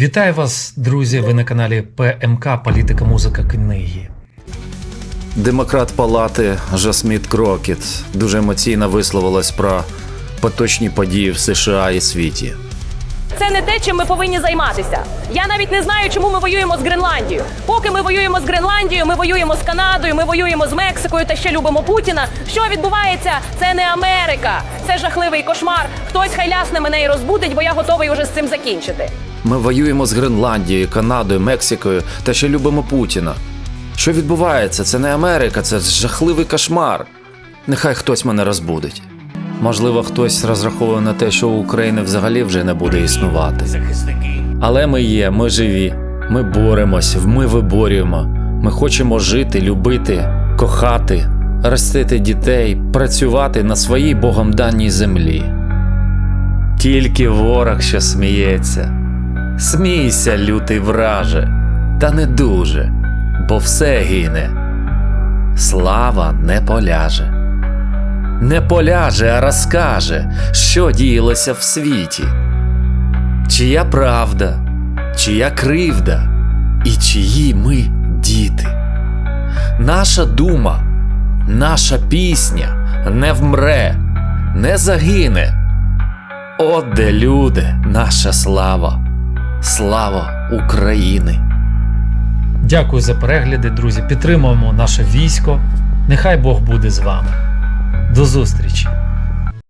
Вітаю вас, друзі! Ви на каналі ПМК Політика, музика, книги. Демократ палати Жасміт Крокет дуже емоційно висловилась про поточні події в США і світі. Це не те, чим ми повинні займатися. Я навіть не знаю, чому ми воюємо з Гренландією. Поки ми воюємо з Гренландією, ми воюємо з Канадою, ми воюємо з Мексикою та ще любимо Путіна. Що відбувається? Це не Америка. Це жахливий кошмар. Хтось хай лясне мене і розбудить, бо я готовий уже з цим закінчити. Ми воюємо з Гренландією, Канадою, Мексикою та ще любимо Путіна. Що відбувається? Це не Америка, це жахливий кошмар. Нехай хтось мене розбудить. Можливо, хтось розраховує на те, що України взагалі вже не буде існувати. Але ми є, ми живі, ми боремось, ми виборюємо. Ми хочемо жити, любити, кохати, ростити дітей, працювати на своїй Богом даній землі. Тільки ворог, що сміється. Смійся, лютий враже, та не дуже, бо все гине. Слава не поляже. Не поляже, а розкаже, що діялося в світі. Чия правда, чия кривда, і чиї ми діти. Наша дума, наша пісня не вмре, не загине. От де люди, наша слава, слава України. Дякую за перегляди, друзі. Підтримуємо наше військо. Нехай Бог буде з вами. До зустрічі!